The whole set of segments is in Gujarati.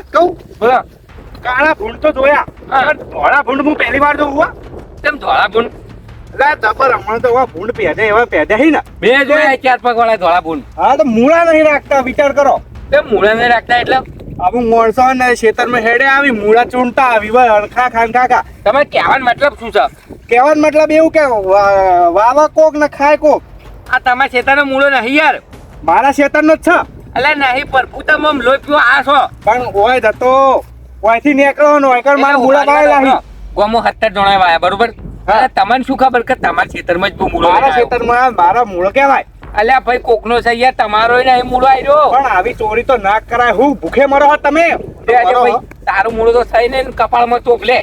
વાત કહું? બોલા. કાળા ભૂંડ તો જોયા. ધોળા ભૂંડ હું પહેલી વાર જોઉં હા. તેમ ધોળા ભૂંડ? એટલે હમણાં તો ભૂંડ પહેરે એવા પહેરે હી ને. મેં જોયા ચાર પગ વાળા ધોળા ભૂંડ. હા તો મૂળા નહીં રાખતા વિચાર કરો. તે મૂળા નહીં રાખતા એટલે? અમુક માણસો ને ખેતરમાં હેડે આવી મૂળા ચૂંટતા આવી ભાઈ અણખા ખાન ખાકા તમે કહેવાનો મતલબ શું છે? કહેવાનો મતલબ એવું કે વાવા કોક ને ખાય કોક. આ તમારા ખેતરનો મૂળો નહીં યાર. મારા ખેતરનો જ છે. એટલે નહીં પરપુ તમે લોહી પીવો આ છો. પણ ઓય જતો. ઓયથી નીકળો ને ઓયકર મારા મૂળા બાય લાહી ગોમો સત્તર જણાય વાયા બરોબર? તમને શું ખબર કે તમારા ખેતરમાં જ મૂળો મારા? ખેતરમાં મારા મૂળ કહેવાય. અલ્યા ભાઈ કોકનો છે યાર તમારો નહીં મૂળો આવ્યો પણ આવી ચોરી તો ના કરાય. હું ભૂખે મરો હો તમે? ભાઈ તારું મૂળો તો થઈ ને કપાળમાં ચોપ લે.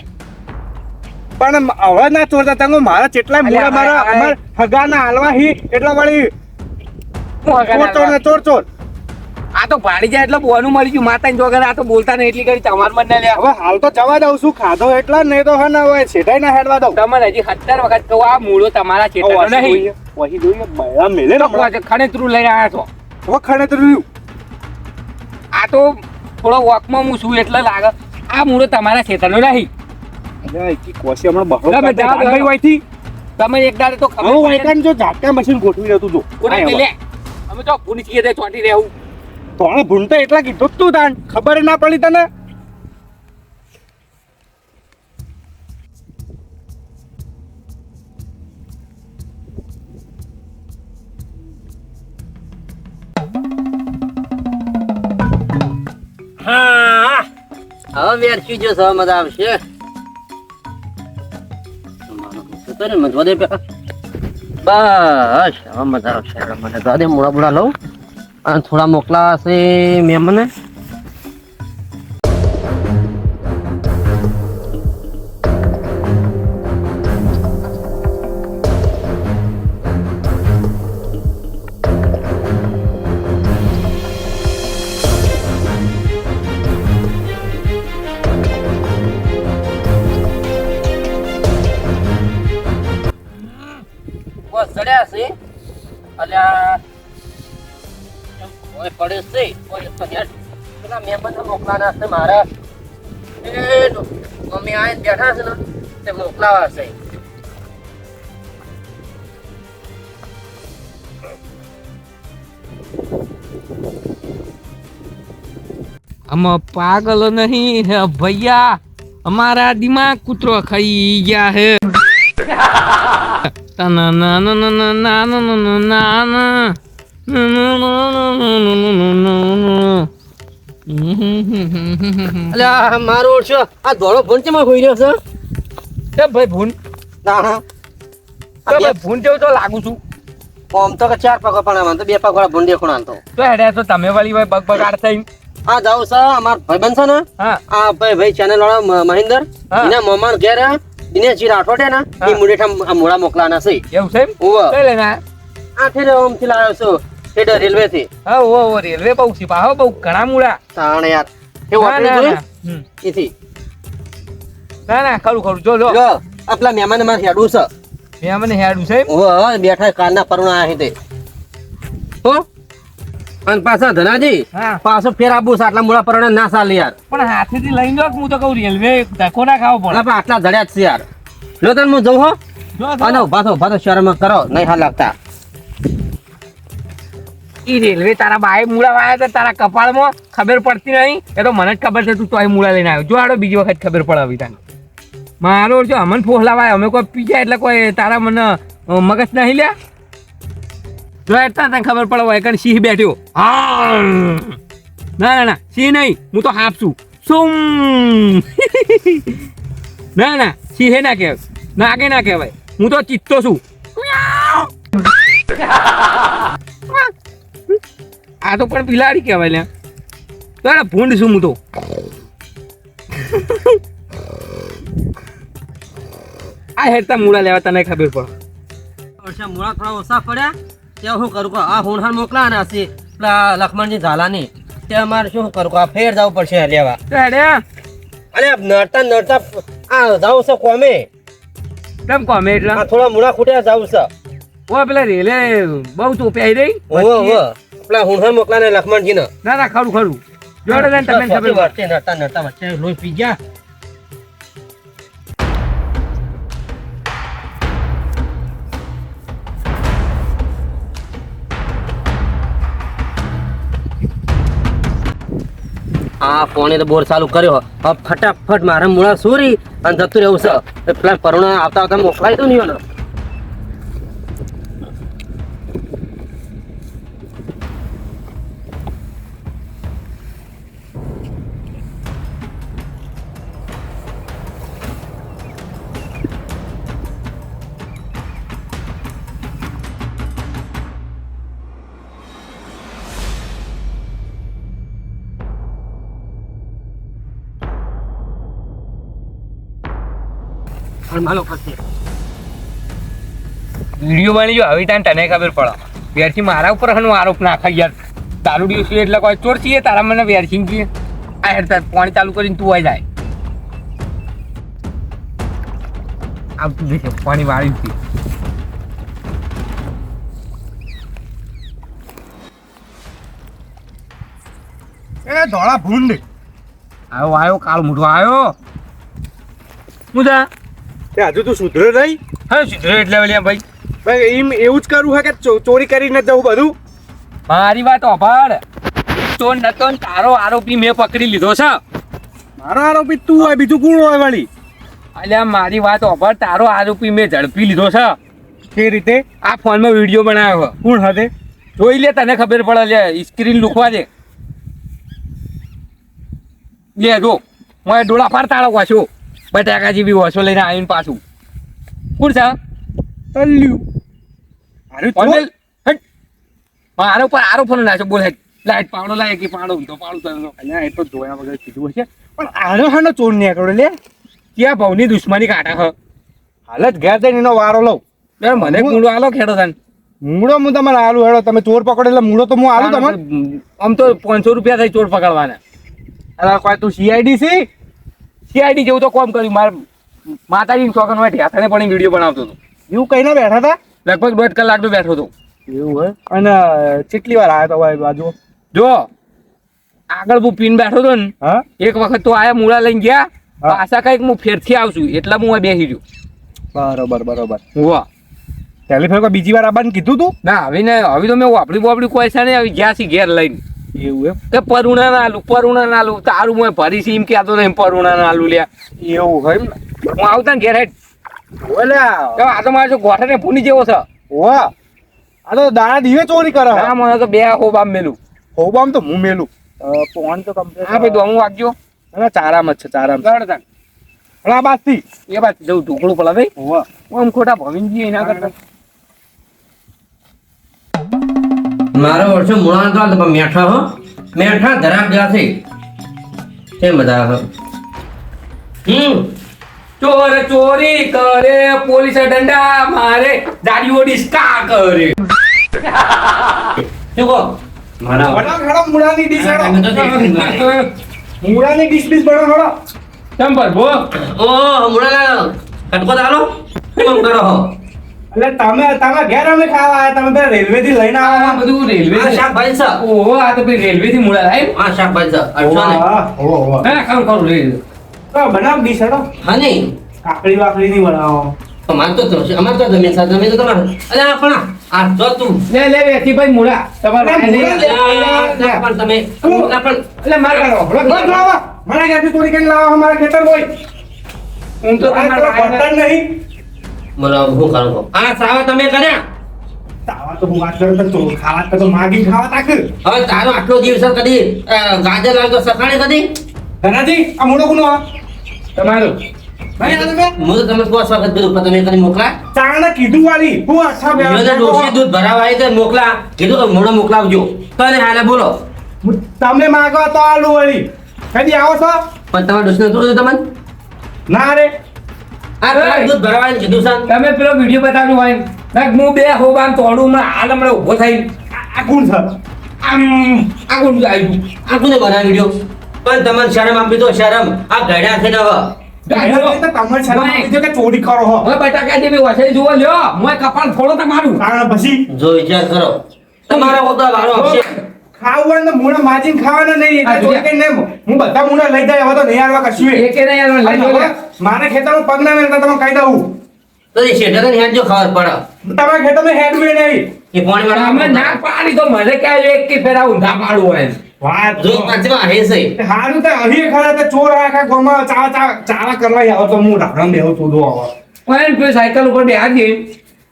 પણ હવે ના ચોરતા તંગો મારા જેટલા મૂળા મારા હગાના હાલવા હી એટલા વળી હું ચોર ચોર ચોર ચોર આ તો ભાડી જાય એટલે બોનું મળી ગયું. માતા જોગર આ તો બોલતા નહીં એટલી કરી તમાર મન ના લે હવે હાલ તો જવા દઉં છું. ખાધો એટલા નહીં તો હે ને હવે છેટાઈ ના હેડવા દઉં. તમને હજી સત્તર વખત કહું આ મૂળો તમારા ખેતરનો નહીં. વહી જોઈએ. બૈરા મેલે ને ખણેતરું લઈને આવ્યા છો. હવે ખણેતરું આ તો થોડો વોકમાં હું છું એટલે લાગે. આ મૂળો તમારા ખેતરનો નહીં. અલ્યા, હમણાં બહુ. વહીથી. તમે એક દાડે તો ખબર જો ઝાટકા મશીન ગોઠવી રહ્યું જો અમે તો છીએ ચોંટી રહેવું. તોણે ભૂંડ એટલા કીધું તું તાન. ખબર ના પડી તને? હા. હવે વેરસી જો સવા મજા આવશે? બસ હવે મજા આવશે. મને તો દે મોડા મોડા લઉં. અને થોડા મોકલા હશે મેં મને બસ ચડ્યા છે અલ્યા કોઈ પડે છે કોઈ પડ્યા પેલા મહેમાન મોકલાના છે મારા એ મમ્મી આ બેઠા છે ને તે મોકલાવા છે અમે પાગલ નહીં હે ભૈયા અમારા દિમાગ કૂતરો ખાઈ ગયા હે ના ના ના ના ના ના ના ના ના. અલ્યા મારો ઓળશો. આ ધોળો ફોન કેમાં હોઈ રહ્યો છે? ભાઈ ભૂન. ના ભાઈ ભૂન જેવું તો લાગુ છું. આમ તો ચાર પગ પણ આમાં તો બે પગ વાળા ભૂંડી ખૂણા તો. તો હેડ્યા તો તમે વાળી ભાઈ બગ આડ થઈ હા જાવ છે અમાર ભાઈબંધ છે ને હા. આ ભાઈ ભાઈ ચેનલ વાળા મ- મહેન્દર. એના મમાન ઘેર દિનેશજી રાઠોડ હે ને. એ મુડેઠા મોડા મોકલાના છે. એવું છે? ઓવ કઈ લઈને આયા? આ ઓમથી લાવ્યો છું. ઠેર રેલવે થી હા ઓ ઓ રેલવે બહુ છે પાહો બહુ ઘણા મૂળા. તાણ યાર. એ હોટલ ના, જોઈ ના. ના ખરું ખરું. જો જો. આપલા મહેમાનમાં હેડું છે. મહેમાન હેડું છે ઓ બેઠા કાલના પરુણા આહી તે. હો? અને પાછા ધનાજી હા. પાછો ફેર છે આટલા મોડા પરણા ના ચાલે યાર. પણ હાથેથી લઈને જો હું તો કહું રેલવે ધક્કો ના ખાવો પડે. આટલા જડ્યા જ છે યાર. લો તને હું જઉં હો. જો અને ઊભા તો ઊભા તો શરમ કરો નહીં હા લાગતા. ઈ રેલવે તારા બાએ મૂળા વાયા હતા, તારા કપાળમાં ખબર પડતી નહીં. એ તો મને જ ખબર છે, તું તોય મૂળા લઈને આવ્યો. જો આડો બીજી વખત ખબર પડે તને. મારો જો અમન ફોહલાવાય અમે કોઈ પીજા એટલે કોઈ તારા મને મગજ નહીં લ્યા. જો એટલા તને ખબર પડે હોય કારણ સિંહ બેઠ્યો. હા ના ના ના, સિંહ નહીં, હું તો હાફ છું. સુમ. ના ના, સિંહે ના કહેવાય. નાગે ના કહેવાય. હું તો ચિત્તો છું. આ તો પણ બિલાડી કહેવાય લે તો ભૂંડ શું હું તો આ હેડતા મૂળા લેવા તને ખબર પડે. વર્ષે મૂળા થોડા ઓછા પડ્યા. ત્યાં શું કરું આ હોનહાર મોકલાના હશે. પેલા લખમણજી ઝાલાની. તે અમારે શું કરું આ ફેર જવું પડશે લેવા. અરે નડતા નડતા આ જવું છે કોમે? કેમ કોમે એટલે? આ થોડા મૂળા ખૂટ્યા જવું છે. ઓ પેલા રેલે બહુ ચોપ્યા રહી. ઓવો ઓવો મોકલા ને લખમણજી ને ના ના ખરું ખરું. જોડે લઈને તમે ખબર. વચ્ચે નડતા નડતા વચ્ચે લોહી પી ગયા. આ ફોને તો બોર ચાલુ કર્યો હવે ફટાફટ મારા મૂળા સુરી અને જતું રહેવું છે. પેલા પરુણા આવતા આવતા મોકલાય દઉં ને માલો પછી વીડિયો બની જો આવી ટાઈમ તને ખબર પડે. વેરથી મારા ઉપર હનો આરોપ નાખા યાર. દારૂડિયો છે એટલે કોઈ ચોર છીએ તારા મને વેરથી છીએ. આ હેડ તાર પાણી ચાલુ કરીને તું આવી જાય. આવતું દેખે પાણી વાળી હતી. એ ધોળા ભૂંડ. આવ્યો આવ્યો કાલ મૂઠો આવ્યો મુદા તે હજુ તું સુધર નહીં? હા સુધરે એટલે વળી ભાઈ. ભાઈ એમ એવું જ કરવું હે કે ચોરી કરીને જવું બધું? મારી વાત ઓભાડ ચોર નતો ને તારો આરોપી મેં પકડી લીધો છે. મારો આરોપી તું હોય બીજું કોણ હોય વળી? અલ્યા મારી વાત ઓભાડ તારો આરોપી મેં ઝડપી લીધો છે. કે રીતે? આ ફોનમાં વીડિયો બનાવ્યો. કોણ હતે? જોઈ લે તને ખબર પડે લે સ્ક્રીન લુખવા દે. લે જો હું ડોળા ફાર તાળો વાંચો બટાકા જેવી ઓછો લઈને આવીને પાછું. કોણ છે? તલ્યું અરે કોણ ચોર લાગે મારા ઉપર આરોપ નાખ્યો બોલ લાઈટ પાવડો લાય કે પાડો તો પાડો તો. અહીંયા એ તો જોયા વગર કીધું હશે. પણ આનો હાનો ચોર નીકળો લે. ક્યાં ભાવની દુશ્મની કાઢા હ? હાલત ઘેર જઈને એનો વારો લઉં. બે મને મૂળો આલો ખેડો તને. મૂળો હું તમારે આલુ હેડો. તમે ચોર પકડો એટલે મૂળો તો હું આલુ તમને. આમ તો પાંચસો રૂપિયા થઈ ચોર પકડવાના. અરે કોઈ તું સીઆઈડી સી સીઆઈડી જેવું તો કોમ કર્યું. માર માતાજી ચોકનમાં ઢેથાને પણ વીડિયો બનાવતો હતો. એવું કઈ ના બેઠા હતા? લગભગ દોઢ કલાક નો બેઠો હતો. એવું હોય? અને કેટલી વાર આવ્યા તો બાજુ જો આગળ હું પીન બેઠો હતો ને એક વખત તો આયા મૂળા લઈને ગયા આશા પાછા કંઈક હું ફેરથી આવશું એટલા હું બેસી રહ્યો. બરોબર બરોબર. વાહ ટેલિફોન બીજી વાર આવવાનું કીધું તું? ના હવે ને હવે તો મેં વાપડી બોપડી કોઈ છે ને હવે ગયા છે ઘેર લઈને. એવું એમ? કે પરુણા ના આલું પરુણા ના આલુ. તારું મેં ભરી છે એમ કહેતો એમ પરુણા ના આલું લ્યા. એવું હોય એમ હું આવતા ને ઘેર બોલ્યા ઓલ્યા તો આ તો મારો જો ગોઠા ને ભૂની જેવો છે. વાહ આ તો દાણા દીવે ચોરી કરે હા. મને તો બે હો બામ મેલું. હોબામ તો હું મેલું. ફોન તો કમ્પ્લીટ હા ભાઈ તો હું વાગ્યો ના ચારામ જ છે ચારામ તાન. આ બાજથી. એ બાદ જવું ઢોકળું પડે ભાઈ વાહ હું આમ ખોટા ભવિનજી એના કરતા. મારો વર્ષો મૂળા તો મેઠા હો. મેઠા ધરાક છે તે મજા આવે હમ. ચોર ચોરી કરે પોલીસ ડંડા મારે દાડીઓ ડિસ્કા કરે. શું કહો? મારા મૂળાની ડીશ તમે મૂળાની ડીશ ડીશ બનાવ હેડો ચંપર ભો ઓ મૂળા કટકો દાલો કેમ કરો હો? એટલે તમે તમે ઘેર અમે ખાવા આવ્યા તમે પેલા રેલવે થી લઈને આ આવ્યા બધું રેલવે આ શાકભાજી છે. ઓહો આ તો ભાઈ રેલવે થી મુળા લાય આ શાકભાજી અડસો ઓહો વાહ. ના ખાવ ખાવ રે તો બનાવ ડીશ હેડો હા નહીં કાકડી વાકડી ની બનાવો. અમાર તો તો અમાર તો જમીન સાથે જમીન તો તમારે. અરે પણ આ જો તું. લે લે વેથી ભાઈ મુળા. તમારે પણ તમે. પણ. એટલે માર કરો લાવો. મારા ઘરેથી તોડી કરીને લાવો અમારા ખેતર હોય. હું તો તમારા તો નહીં. મને હું કરું કહું? આ સાવા તમે કર્યા. તાવા તો હું વાત કરું તો ખાવા તો માગી ખાવા તાક હવે તારો આટલો દિવસ કદી ગાજર લાવ તો સકાળે કદી? ધનાજી આ મોડો ગુનો આ? તમારું. તમે હું તો તમે કહો સ્વાગત કર્યું પણ તમે મોકલા? ચાંગના કીધું વાળી હું અચ્છા બે મને ડોસી દૂધ ભરાવા આવી તો મોકલા. કીધું કે મોડો મોકલાવજો. તને હાલે બોલો. તમે માગો તો આલુ વળી. કદી આવો છો? પણ તમારે નતું તમને? ના રે. તમે પેલો વીડિયો બતાવ્યો હોય હું બે હોબાન તોડું હમણાં હાલ હમણાં ઊભો થઈ આ કોણ છે? આમ આ કોણ આવ્યું આ કોને બનાવી વીડિયો? પણ તમને શરમ આપી તો શરમ. આ ગળ્યા છે ને હવે. ચોરી કરો હવે બટાકા જેવી વસાઈ જુઓ લ્યો. હું કપાળ ફોડો તમારું. કારણ પછી? જો વિચાર કરો. તમારા હોતા વારો આવશે માજીને ખાવાના નહીં એટલે જોયા. ચોરી હું બધા મૂળા લઈ જાય હવે તો નહીં આવવા કશું એ. કે નહીં યાર, લઈ લો લે. ખેતરમાં પગ ના મેળતા તમે કહી દઉં. તો એ શેઠે હેડ જો ખબર પડે. તમારા ખેતરમાં હેડ બી નહીં. એ પાણી વાળા અમે ના પાડી તો મને ક્યાં એક કે ફેરા ઊંધા પાડવું હોય વાત જો પાંચમાં હે હારું તો અહીં ખરા તો ચોર આખા ગામમાં ચા ચા ચાવા કરવા આવો તો હું રામ બેહું તું દો આવો. પણ સાયકલ ઉપર બેહા દે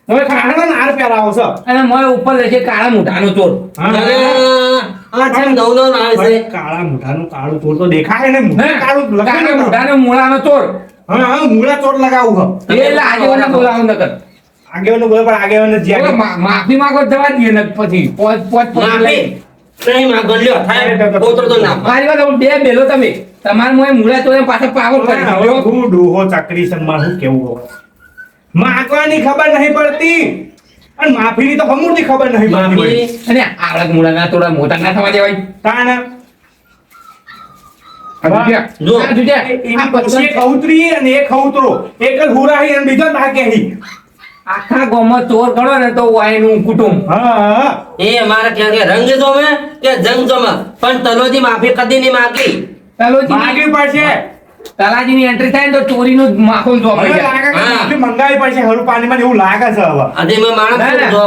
હવે કાઢવા નાર પહેરાવો છો. અને મોય ઉપર લેશે કાળા મોઢાનો ચોર. આ છે નવ નવ છે. કાળા મુઠાનું કાળું ચોર તો દેખાય ને મુઠું હે? કાળું કાળા લગાડો મોઢાનો મૂળાનો ચોર. હા હા મૂળા ચોર લગાવું હ એટલે આગેવાને બોલાવો નકર. આગેવાનો બોલે પણ આગેવાનો જે માફી માંગો જવા દઈએ ને પછી. પોચ પોચ પોચ. માફી. નહીં માં ગલ્યો. થાય પોતરો તો ના. મારી વાત બે બેલો તમે. તમારે મોય મૂળા ચોર પાછળ પાવર કરી હું ડોહો ચકરી છે મારું કેવું હવે માગવાની ખબર નહીં પડતી. અને માફીની તો હમુરથી ખબર નહીં પડતી. માફી અને આવડત મૂળાના થોડા મોટા ના થવા દેવાય. તાને આખા ગામમાં ચોર ગણો ને તો વાયનું કુટુંબ. એ અમારે ક્યાં કે રંગ જોમે કે જંગ જોમે. પણ તલોજી માફી કદી નહીં માગી. તલોજી માગવી પડશે. તલાજીની એન્ટ્રી થાય તો ચોરી નું કે હા. માફી મંગાવી પડશે હરું પાણી માં એવું લાગે છે હવે. આજે મેં માણસ ના, ના. જો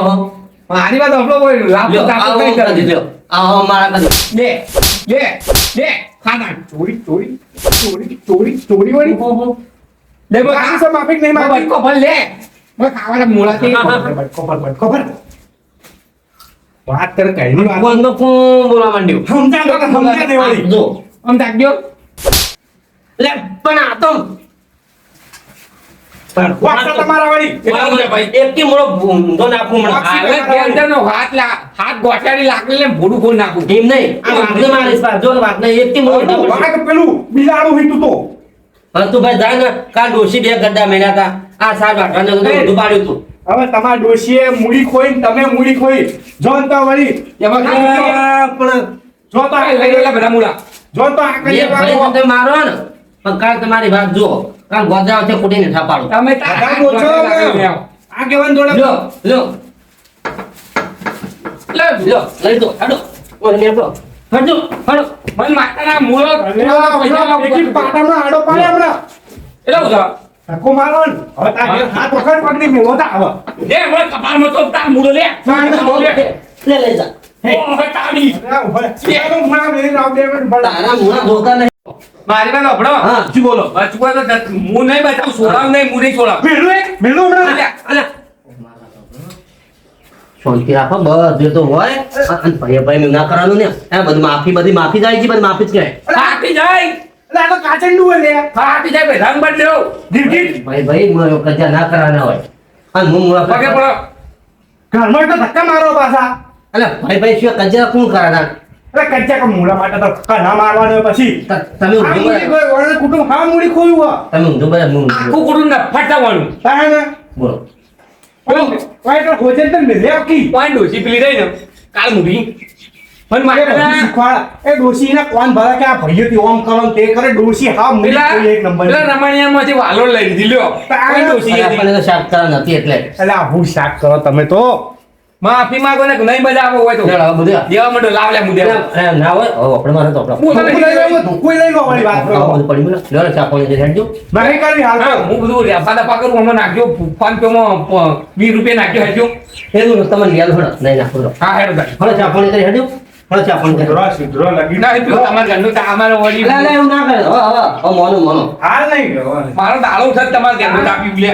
મારી વાત આપણો કોઈ લાભ તાપો કરે. કદી લ્યો. આવો મારા કદી. લે લે લે ખાના. ચોરી ચોરી ચોરી ચોરી ચોરી વાળી? લે બસ આ સમ માફી નહીં માગી બટકો ભર લે. બોલ ખાવાના મૂળાથી બટકો પર બટકો પર વાત કર કઈ નું વાત નો કોણ બોલા માંડ્યો? સમજા તો સમજા દેવાળી. જો. આમ તાકજો લે પણ આ તો વાત તમારા વળી. ભાઈ એક મોળો ઊંધો નાખું હમણાં. હવે કેન્દ્રનો હાથ લા હાથ ગોઠાડી લાકડી લે ભૂડું ખોલ નાખું. એમ નહીં. આ વાતને મારીશ પાછો. જો વાત નહીં એક મોળો વાત પેલું બિલાડું હીતું તો. હા, જાય ને. કાલ ડોશી બે ગદ્દા મેલ્યા હતા. આ સાર વાટવાને બધું પાડ્યું તું. હવે તમારા ડોશીએ મૂડી ખોઈ તમે મૂડી ખોઈ. જો તો વળી એમાં પણ જો તો આ લઈ લે બધા મૂળા. જો તો આ કરી મારો ને પણ કાલ તમારી વાત જુઓ. કાલ ગોધરા વચ્ચે કૂટીને ઠાપાડું તમે. આ કેવન જોડે લ્યો લ્યો લે લ્યો લઈ દો હાડો લે નેપડો હટજો હટો મન માતાના મૂળો. પેટી પાટામાં આડો પાડે હમણાં. એટલે થયું? ધક્કો મારો ને. હવે તાર હાથ વખત પગની મેળવો તા હવે લે મને કપાળમાં તો તાર મૂળો લે. લે. લઈ જા. બેસી મારી. શું બોલો. તો હું નહીં છોડાવું નહીં હું નહીં છોડાવું. હમણાં? શાંતિ રાખો બધું તો હોય. અને ભાઈ ભાઈ ના કરવાનું ને. બધું માફી બધી માફી જાય છે બધી માફી જ કહે. ફાટી જાય. અરે આ તો કાચંડું હોય લે. ફાટી જાય ભાઈ, રંગ બદલ્યો. ભાઈ ભાઈ કજા ના કરવાના હોય. અને હું મુળા પગે પડો. ઘરમાં તો ધક્કા મારો પાછા. અલે ભાઈ ભાઈ શું કજા કોણ કરાના અરે કચ્ચા કા મૂળા માટે તો કના મારવાનો પછી? તમે ઊંધું કુટુંબ હા મૂડી ખોયું. તમે ઊંધું બોલો, મૂળ આખું કુટુંબ ને ફટાવાનું હા ને? બોલો. પણ કોઈ તો ખોજે તો ને આખી. કોઈ ડોસી પેલી રહી ને કાલ મૂડી. પણ મારે. એ ના કોણ ભરા કે આ ભાઈઓથી ઓમ કરો તે કરે ડોસી હા મૂડી એક નંબર પેલા રમણીયામાંથી વાલો લઈ લીધી લ્યો. કોઈ ડોસી હતી. શાક કરવા નથી એટલે. એટલે આ હું શાક કરો તમે તો. માફી માંગો ને નહીં બજાવો હોય તો દેવા માંડો લાવ લે મુદ્દે ના હોય આપણે મારે તો આપણે હું લઈ લો ધોકું લઈ લો મારી વાત કરો બધું પડી મને ને ચા પાણી જઈને હેડજો. નહીં કરવી હાલ હું બધું રેપા દપા કરું આમાં નાખજો ફોન પે માં પ- વીસ રૂપિયા નાખજો હેડજો એનું તમે લઈ આલો નહીં નાખો હેડો. હા હેડો. હેડો, ચા પાણી કરી હેડજો. હેડો, ચા પાણી કરી. સિદ્રો સિદ્રો લગી ના તો તમારા ઘરનું તો અમારે વળી લે લે હું ના કરે. હવે, હવે, મોનો મોનું. હાલ નહીં મારો દાળો છે તમારા ઘરનું તાપી લે